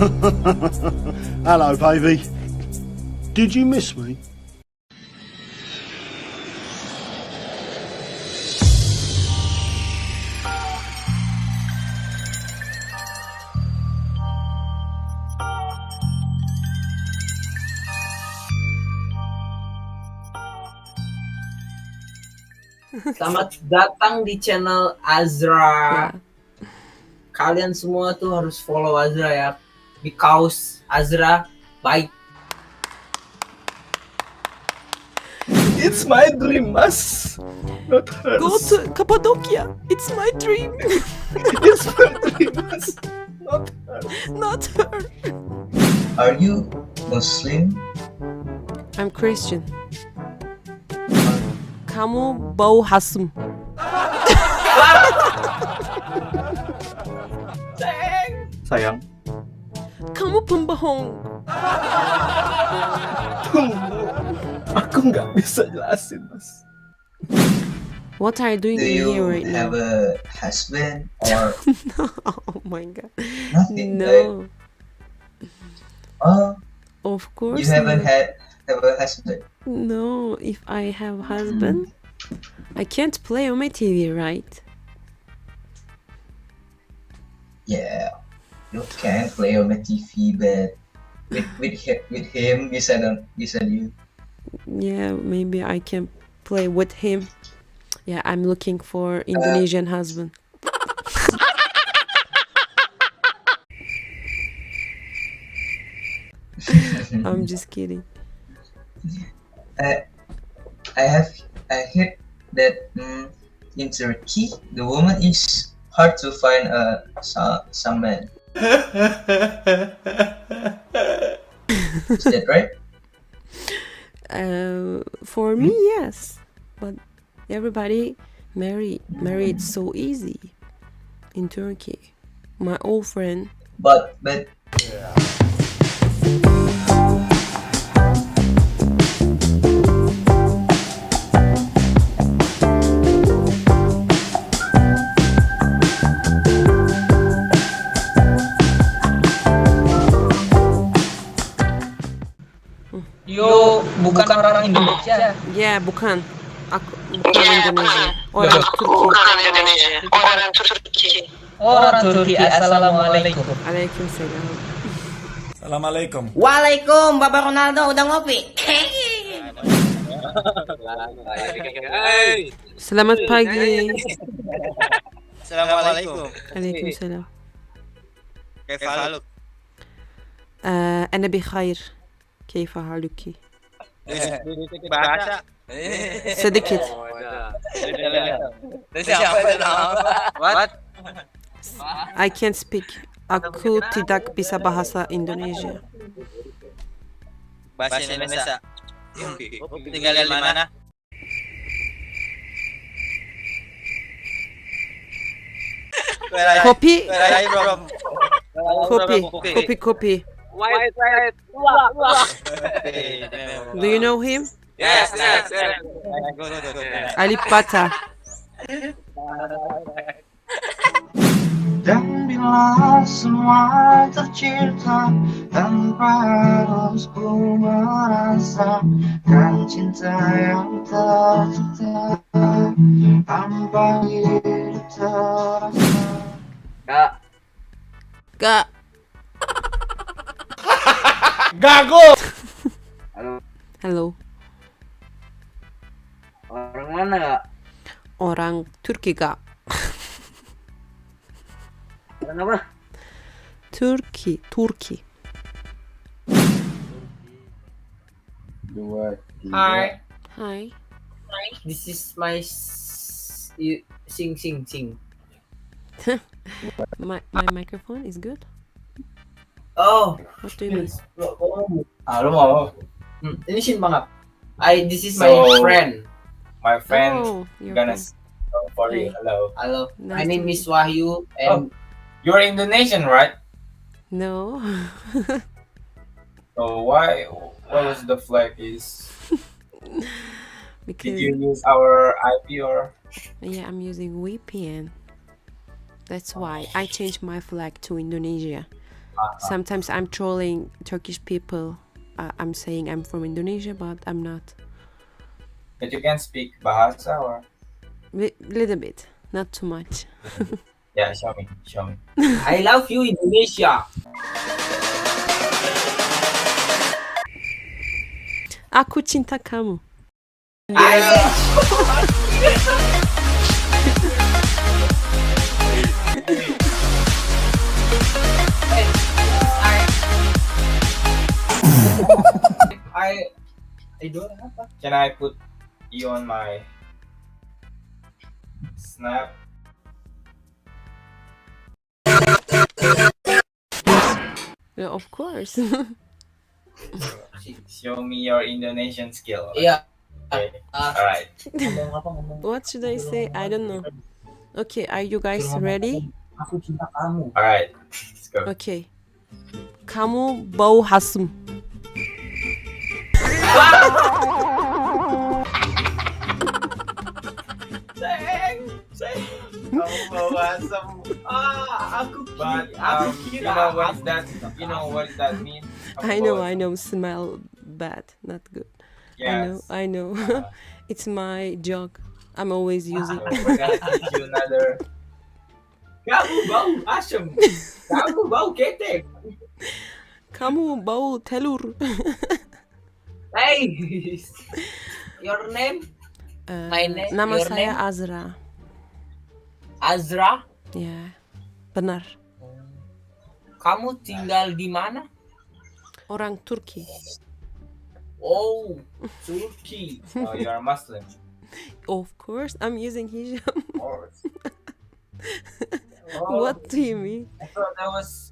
Hello, baby. Did you miss me? Selamat datang di channel Azra. Ya. Kalian semua tuh harus follow Azra ya. Because Azra baik. It's my dream, Mas. Not hers. Go to Cappadocia. It's my dream. It's my dream, Mas. Not hers. Not her. Are you Muslim? I'm Christian. Kamu bau hasım. Sayang. Kamu pembohong. Tunggu. Aku nggak bisa jelasin, Mas. What are you doing Do you here right now? have a husband or oh my god. nothing? Like, No. oh, Of course. you haven't not. had have a husband. No, if I have husband, I can't play on my TV, right? Yeah, you can play on the TV, but with with with him, bisa dong, bisa you. Yeah, maybe I can play with him. Yeah, I'm looking for uh, Indonesian husband. I'm just kidding. I I have I heard that mm, in Turkey the woman is hard to find uh, a some some man. Is that right? Uh, for me, yes, but everybody marry married so easy in Turkey. My old friend, But but Yo orang Indonesia. yeah, bukan. Aku bukan Indonesia. Orang Turki. Orang Turki. Assalamualaikum. Aleykümselam. Assalamualaikum. Waalaikum, Bapak Ronaldo udah ngopi. Selamat pagi. Assalamualaikum. Aleykümselam. كيف حالك؟ آه أنا بخير كيف حالك؟ Baca. Sedikit. What? I can't speak. Aku tidak bisa bahasa Indonesia. Bahasa Indonesia. Tinggal di mana? Where are you? Kopi, Where are you from? kopi, kopi, kopi. White, white. Do you know him? Yes, yes, yes. Ali Pata. Dan bila semua tercipta tanpa harus ku merasakan cinta yang tercipta tanpa hidup terasa. Kak, Kak. Gago! Hello. orang mana kak? Orang Turki kak. Orang apa? Turki, Turki. Hi. Hi. Hi. This is my you- sing sing sing. My my microphone is good. Oh, What do you mean? Ah, lu mau? Hmm, ini Shin banget. I this is my So- friend. My friend Oh, you're gonna fine. s- for you. Hello. Halo, my Nice name to is Wahyu and You're Indonesian, right? No. So why? What was the flag? Is because did you use our IP or? yeah, I'm using VPN. That's why I changed my flag to Indonesia. Sometimes I'm trolling Turkish people. Uh, I'm saying I'm from Indonesia, but I'm not. But you can speak Bahasa or Li- little bit, not too much. yeah, show me, show me. I love you Indonesia. Aku cinta kamu. I I don't apa. Can I put you on my snap? Yeah, of course. Show me your Indonesian skill. Yeah. Okay. Uh, Alright. ngomong apa ngomong. what should I say? I don't know. Okay, are you guys ready? Aku cinta kamu. Alright. Let's go. Okay. Kamu bau hasum. Kamu bawa. Ah, aku But ki- aku um, you kira know what is aku that? You know what does that mean? I know, I know. Smell bad, not good. I know, I know. it's my joke. I'm always So using. we're gonna teach you another. Kamu bau asem. Kamu bau ketek. Kamu bau telur. Hey, your name Uh, My name- nama your saya name? Azra. Azra. Ya, benar. Kamu tinggal di mana? Orang Turki. Oh, Turki. Oh, you're a Muslim. Of course, I'm using hijab. Of course. Oh, what do you mean? I thought that was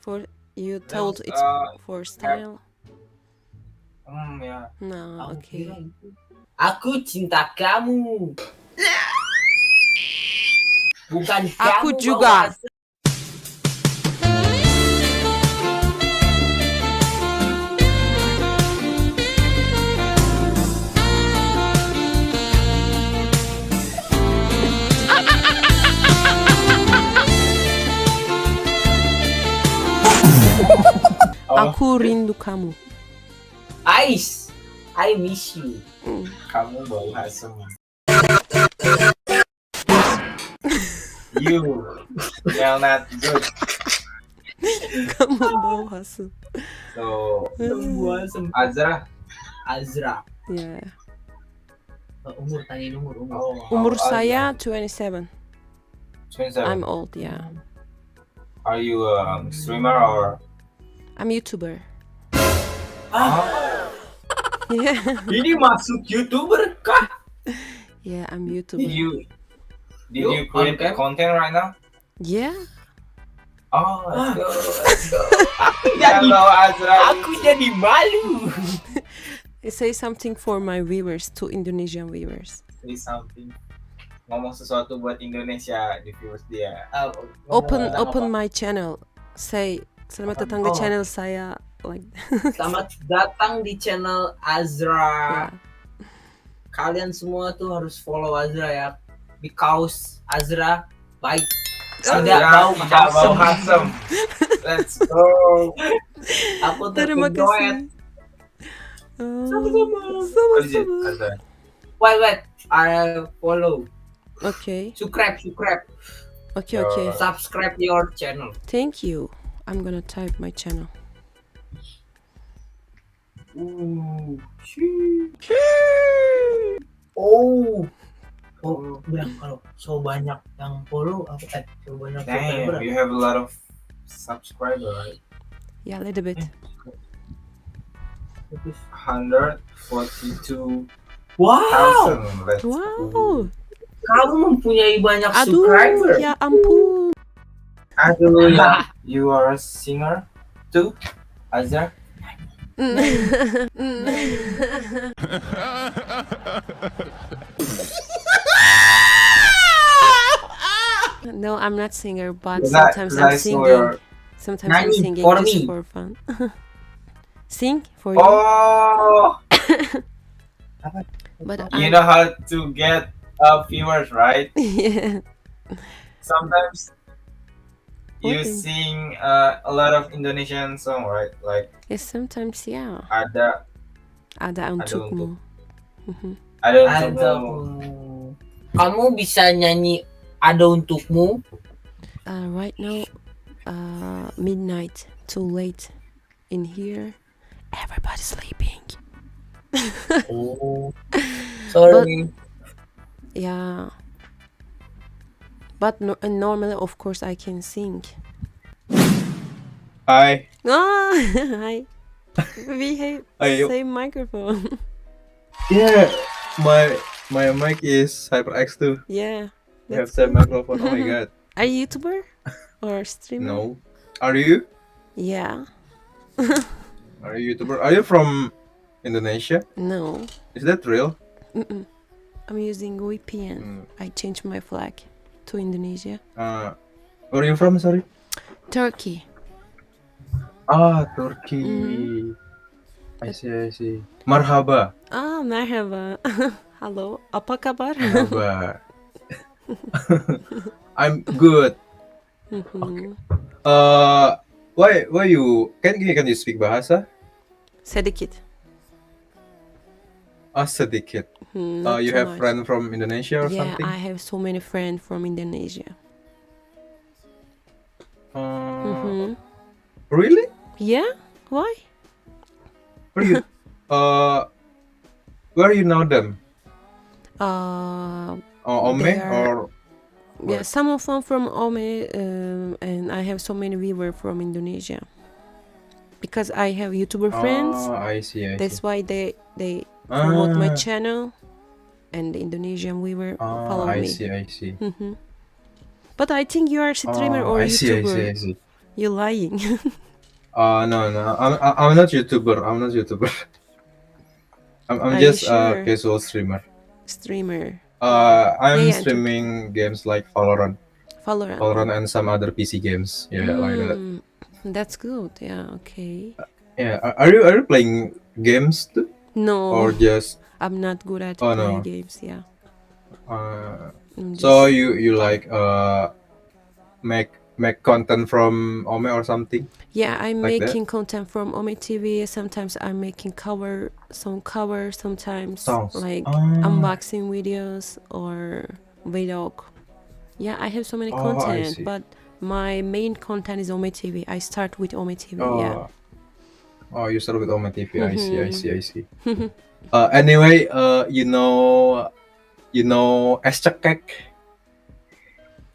For you told was, it's uh, for style. Mm, yeah. No, okay. itu. Aku cinta kamu. Bukan Aku kamu juga. bau asem. Oh, Aku rindu kamu. Ice. I miss you. Mm. kamu bau asam. You smell not good. Kamu bau hasum. So, Bau asem. Azra. Azra. Ya. Oh, uh, umur tanyain umur umur. Oh, Umur saya twenty seven. Twenty seven. I'm old, yeah. Are you a um, streamer or? I'm YouTuber. Oh, Yeah. Ini masuk YouTuber kah? Yeah, I'm did YouTuber. you did You you create on cam? content right now? Yeah. Oh, let's go. Let's go. Aku jadi Hello, Azra. aku jadi malu. Say something for my viewers, to Indonesian viewers. Say something. Ngomong sesuatu buat Indonesia di viewers dia. Ah, Open open apa? my channel. Say selamat datang di Oh. channel saya like Selamat datang di channel Azra. yeah. Kalian semua tuh harus follow Azra ya. Because Azra baik. Tidak Azra bau tidak bau asem. asem. Let's go. Aku Terima terpejoet. kasih. Sama-sama. What is it, sama-sama. Azra? Wait, wait. I follow. Okay, Subscribe, subscribe. okay, okay. Yo. Subscribe your channel. Thank you. I'm gonna type my channel. Uh. Oh. Oh, bilang kalau so banyak yang follow apa eh so banyak subscriber. Damn, you have a lot of subscriber, right? Yeah, a little bit. Bagus. 142,000. Wow, Let's. Wow. kamu mempunyai banyak Aduh, subscriber. ya ampun. Aduh, ya. You are a singer too, Azra? no, I'm not singer, but 'Cause I- sometimes 'cause I'm I saw singing. your- Sometimes I'm Nyanyi singing for just me. for fun. Sing for you, Oh, but you I, know how to get uh, viewers, right? yeah. Sometimes you What? sing uh, a lot of Indonesian song, right? Like Yes, sometimes yeah. ada Ada untukmu. untukmu. Mhm. ada Ada untukmu. Kamu bisa nyanyi ada untukmu? Uh, right now, uh, midnight, too late in here. Everybody's sleeping. Oh. Sorry. Yeah. But no- normally, of course, I can sing. Hi. Ah, hi. We have same microphone. Yeah. My my mic is HyperX too. yeah. We have same microphone. Oh my god. Are you YouTuber or streamer? No. Are you? Yeah. Are you YouTuber? Are you from Indonesia? No. Is that real? Mm-mm. I'm using VPN. Mm. I changed my flag to Indonesia. Uh, where are you from? Sorry. Turkey. Ah, Turkey. Mhm. I see. I see. Marhaba. Ah, merhaba. Halo, apa kabar? I'm good. Mhm. Uh, why why you can can you speak bahasa? Sedikit. Ah, sedikit. Hmm, Uh, not you too have much. friend from Indonesia or Yeah, something? I have so many friends from Indonesia. Uh, Mhm. Really? Yeah? Why? Where you? uh, where you know them? Uh, Oh, Ome or yeah, some of them from Ome, um, and I have so many viewers from Indonesia. Because I have YouTuber friends, Ah, I see. I that's see. why they they promote my Ah, channel, and the Indonesian viewer ah, follow I me. see. I see. hmm But I think you are a streamer Oh, or I see. I YouTuber. see. I see. You're lying. Uh no no I'm I- I'm not YouTuber. I'm not YouTuber. I'm, I'm just a sure? casual streamer. streamer. Uh, I'm Yeah, yeah, streaming games like Valorant, Valorant. Valorant, and some other PC games. Yeah, like that. Mm, That's good. Yeah. Okay. Yeah, are are you are you playing games too, No, or just I'm not good at Oh, playing no. games. Yeah. uh? I'm So just- you you like uh make make content from Ome or something? yeah, I'm like that? making content from Ome TV. Sometimes I'm making cover, some cover. Sometimes like Ah. unboxing videos or vlog. Yeah, I have so many Oh, content, but my main content is Ome TV. I start with Ome TV. Oh. Yeah. Oh, you start with Ome TV. I see. I Mhm. see. I see. uh, anyway, uh, you know, you know, es.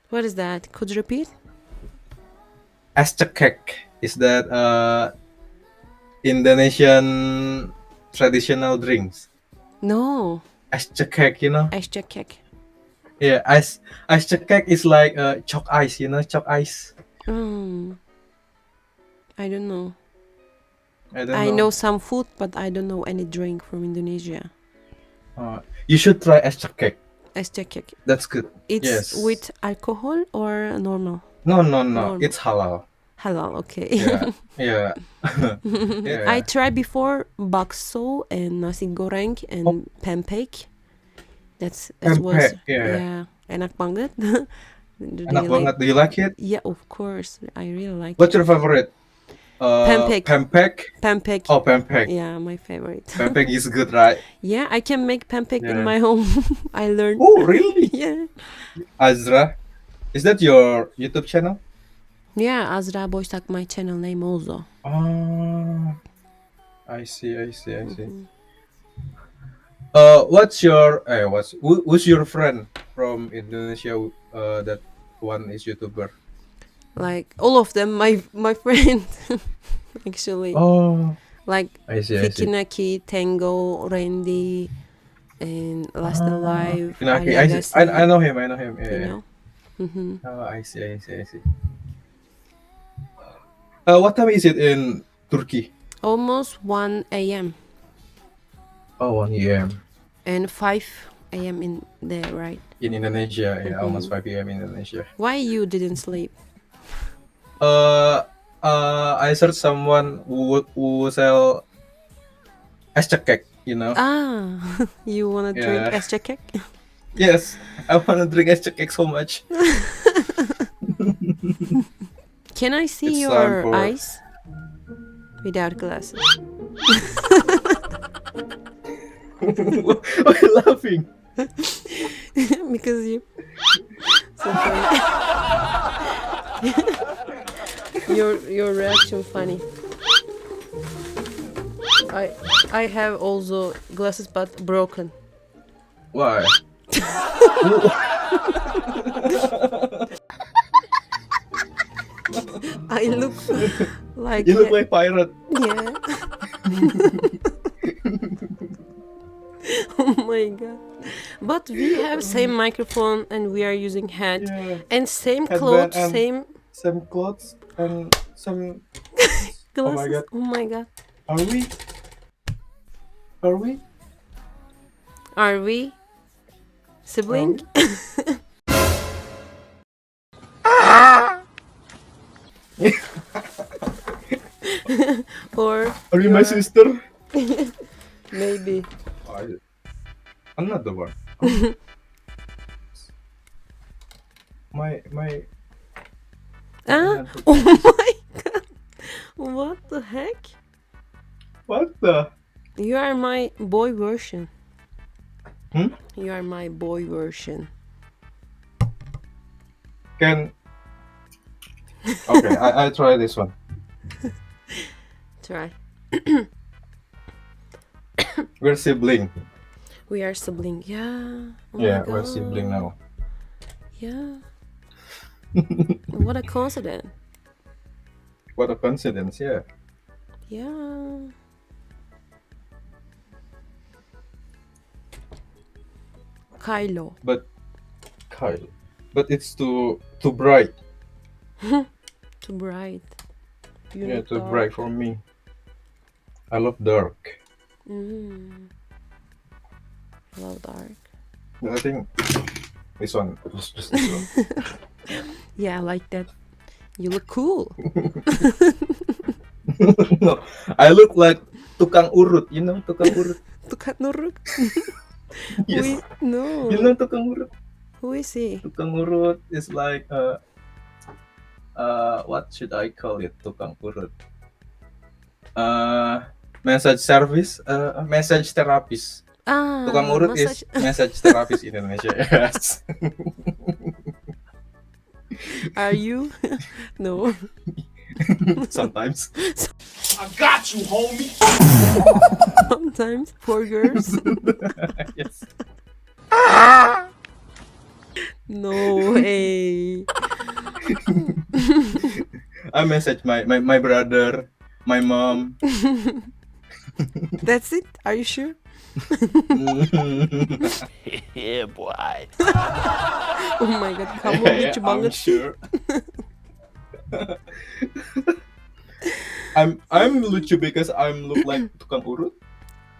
What is that? Could you repeat? Es cekek is that uh Indonesian traditional drinks. No, Es cekek, you know? ice cake. Yeah, ice ice is like uh, chalk ice, you know, chalk ice. Mm. I don't know. I don't I know some food, but I don't know any drink from Indonesia. Uh, you should try. Ice cake. That's good. It's Yes. with alcohol or normal? No, no, no. It's halal. Halal, okay. Yeah, yeah. Yeah. I tried before bakso and nasi goreng and pancake. That's that was Pempek, yeah. enak banget. Do Enak you like- banget. Do you like it? Yeah, of course. I really like it. What's it. your favorite? Uh, Pempek. Pempek. pancake. Oh, pempek. Yeah, my favorite. Pempek is good, right? yeah, I can make pancake in my home. I learned. Oh, really? yeah. Azra, is that your YouTube channel? Yeah, Azra Boysak, my channel name also. Oh, I see, I see, I see. Mhm. Uh, what's your eh? What's who, who's your friend from Indonesia? Uh, that one is YouTuber. Like all of them, my my friend. Actually, Oh, like I see, I see. Fikinaki, Tango, Randy, and Last Alive. Pinaki, Arya I, see, I, I know him, I know him. Yeah. You yeah. know. Hmm Oh, I see, I see, I see. Uh, what time is it in Turkey? Almost 1 a.m. Oh, 1 a.m. and 5 a.m. in there, right? in Indonesia. Yeah, Mhm. almost 5 a.m. in Indonesia. Why you didn't sleep? Uh, uh, I searched someone who would who sell es cekek. You know? Ah, you wanna drink Yeah. es cekek? yes, I want to drink es cekek so much. Can I see It's time your for- eyes without glasses? Why you laughing? because you. So funny. your your reaction funny. I I have also glasses but broken. Why? I look like You look like pirate. yeah. oh my god. But we have same microphone and we are using hat Yeah. and same Headband clothes, and- same Some clothes and some. Oh glasses. God. Oh my god. Are we? Are we? Are we sibling? or Are you my sister? maybe I- Another one. my my. ah oh my god what the heck What the? you are my boy version Hmm? you are my boy version Can. Okay, I I try this one. try We're sibling. we are sibling yeah oh yeah, we're sibling now. yeah what a coincidence What a coincidence! Yeah. yeah Kylo But Kyle. But it's too too bright. too bright You yeah, too dark. bright for me. I love dark. Mm. Love dark. I think this one. Just, just this one. Yeah, I like that. You look cool. no, I look like tukang urut. You know tukang urut. Tukang nuruk. Yes. Wait, no. You know tukang urut. Who is he? Tukang urut is like uh, uh, what should I call it? Tukang urut. Uh, message service. Uh, message therapist. Ah, Tukang urut massage. is message therapist in Indonesia. Yes. Are you? no. Sometimes. I got you, homie. Sometimes poor girls. yes. no way. I message my, my, my brother, my mom. That's it. Are you sure? Yeah, boy. Oh my god, kamu Yeah, lucu I'm banget sih. I'm I'm lucu because I'm look like tukang urut.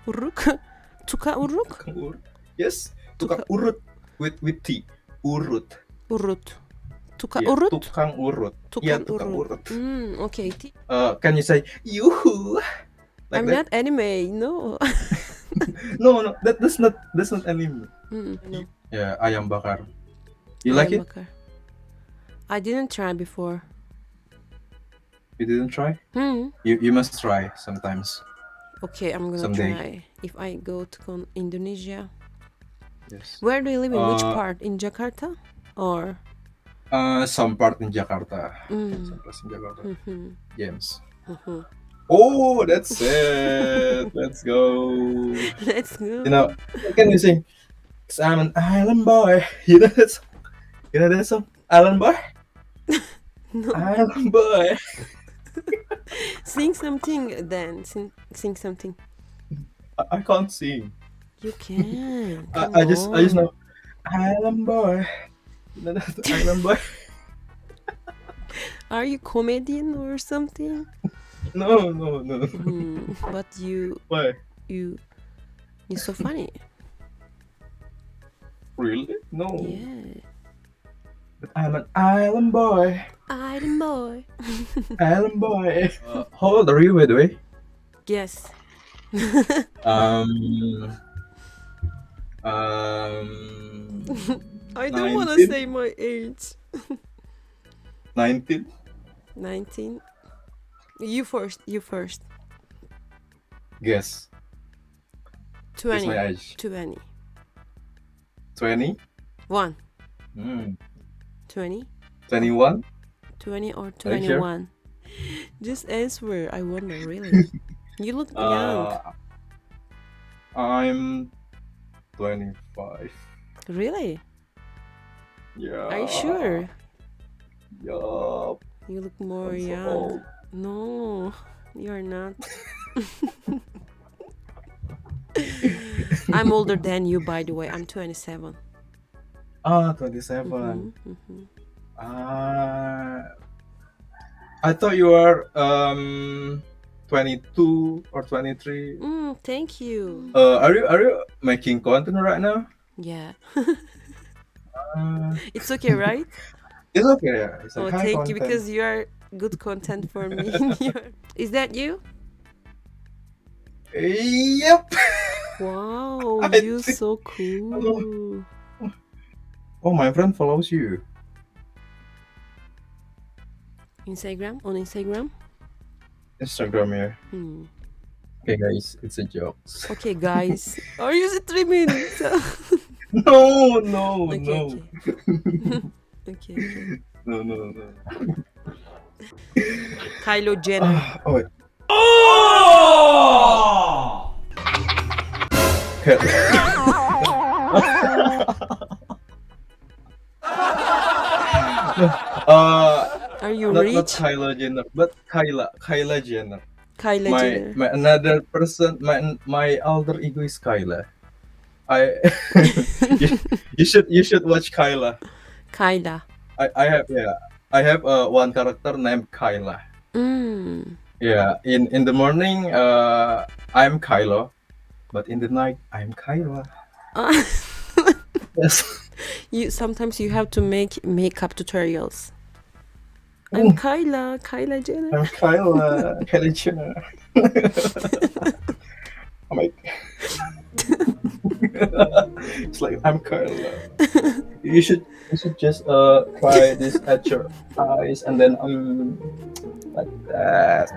Uruk? Tuka uruk? Tukang urut. Yes, tukang urut with with T. Urut. Urut. Tuka Yeah, urut? Tukang urut. Tukang yeah, tukang urut. Mm, okay. Uh, can you say yuhu? Like I'm that? not anime. No. No, no, that that's not that's not anime. Mm, no. Yeah, ayam bakar. You like Ayam it? bakar. I didn't try before. You didn't try? Hmm. You you must try sometimes. Okay, I'm gonna Someday. try. If I go to con- Indonesia, Yes. where do you live in? Which Uh, part? In Jakarta, or? Uh, some part in Jakarta. Mm. Some place in Jakarta. James. mhm. Oh, that's it. Let's go. Let's go. You know, can you sing? Cause I'm an island boy. You know that song? You know that song? Island boy? No. Island boy. Sing something then. Sing, sing something. I, I can't sing. You can. I, I just I just know Island boy. You know that Island boy? Are you comedian or something? No, no, no. Hmm, but you, Why? you, you're so funny. Really? No. Yeah. But I'm an island boy. Iron boy. Island boy. Uh, how old are you, by the way? Yes. Um. Um. I don't want to say my age. 19? 19. You first. You first. Guess. Guess 20. my age. 20. 20? 1. Hmm. 20. 21? 20 or Are you sure? 21. Just answer. I wonder, really. you look young. Uh, I'm 25. Really? Yeah. Are you sure? Yup. You look more I'm so young. old. No, you're not. I'm older than you, by the way. I'm 27. Ah, 27. Mhm, mhm. Uh, I thought you were um 22 or 23. Mm, thank you. Uh, are you are you making content right now? Yeah. Uh, It's okay, right? it's okay. Yeah. It's oh, thank you because you are good content for me. Is that you? Yep. Wow, you think- so cool. Oh, my friend follows you. Instagram? On Instagram? Instagram yeah. Hmm. Okay, guys, it's a joke. Okay, guys. Are you streaming? no, no, okay, no, okay. okay, okay. no, no, no. Kylo Jenner. Ah, oh, wait. Okay. uh, Are you not, rich? not Kyla Jenner, but Kyla, Kyla Jenner. Kylie my, Jenner. my another person, my my alter ego is Kyla. I, you, you should you should watch Kyla. Kyla. I, I have yeah, I have uh, one character named Kyla. Mm. Yeah, in in the morning, uh, I'm Kylo, but in the night, I'm Kyla. Ah, Yes. you sometimes you have to make makeup tutorials. I'm Kyla, Kyla Jenner. I'm Kyla, Kylie Jenner. I'm like, it's like I'm Kyla. You should you should just uh try this at your eyes and then um like that.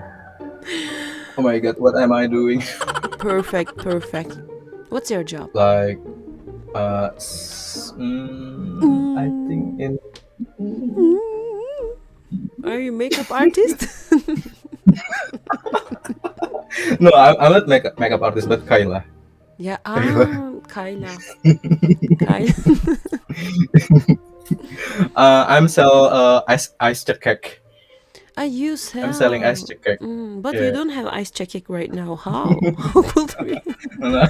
Oh my god, what am I doing? Perfect, perfect. What's your job? like uh s- mm, I think in Are you makeup artist? no I'm, I'm not makeup makeup artist but Kyla yeah, Kyla. ah, Kyla. Kyla. uh I'm sell uh ice ice cake Ah, you sell. I'm selling ice cake Mm, but Yeah. you don't have ice cake right now. How? How could we? no,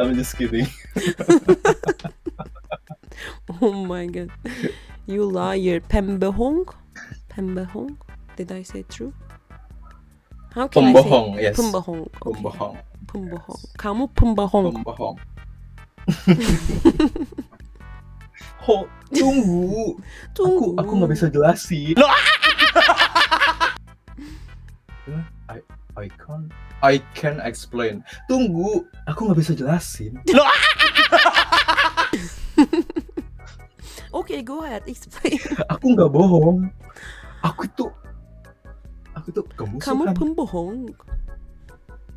I'm just kidding Oh my god. You liar. Pembehong? Pembehong? Did I say true? How can Pembohong, I say yes. Pembohong. Okay. Pembohong Pembohong. Kamu pembohong. Pembohong Ho, tunggu. Aku Tunggu. aku nggak bisa jelasin. I I can't I can explain. Tunggu, aku nggak bisa jelasin. Okay, go ahead. Explain. Aku nggak bohong. Aku tuh aku tuh kamu Kamu suka pembohong.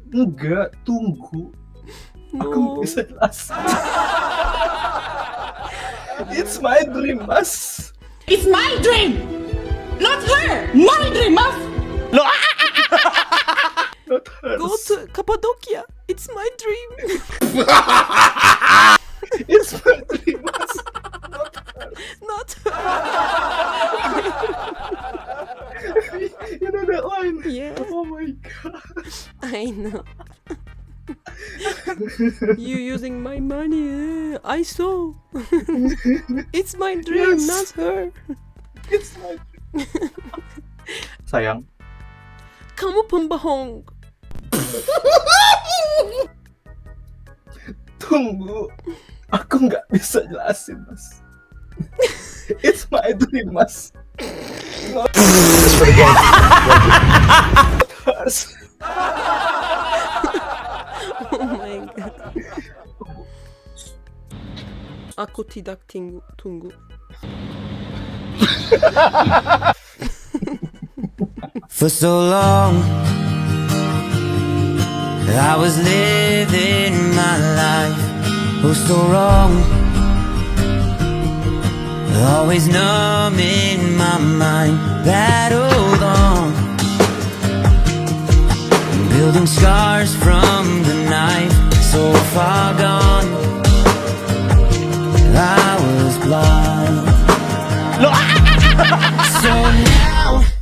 enggak tunggu aku No. bisa jelasin it's my dream mas It's my dream! Not her! My dream, mas! not hers Go to Cappadocia. It's my dream. it's my dream mas Not you know that line Yes. oh my god I know. you using my money. eh? I saw. it's my dream, Yes. not her. it's my dream sayang Kamu pembohong. tunggu aku nggak bisa jelasin mas it's my dream mas not Oh my god. Aku tidak tinggu, tunggu. For so long, I was living my life, oh so wrong. Always numb in my mind, battled on, building scars from the knife, so far gone. I was blind. so now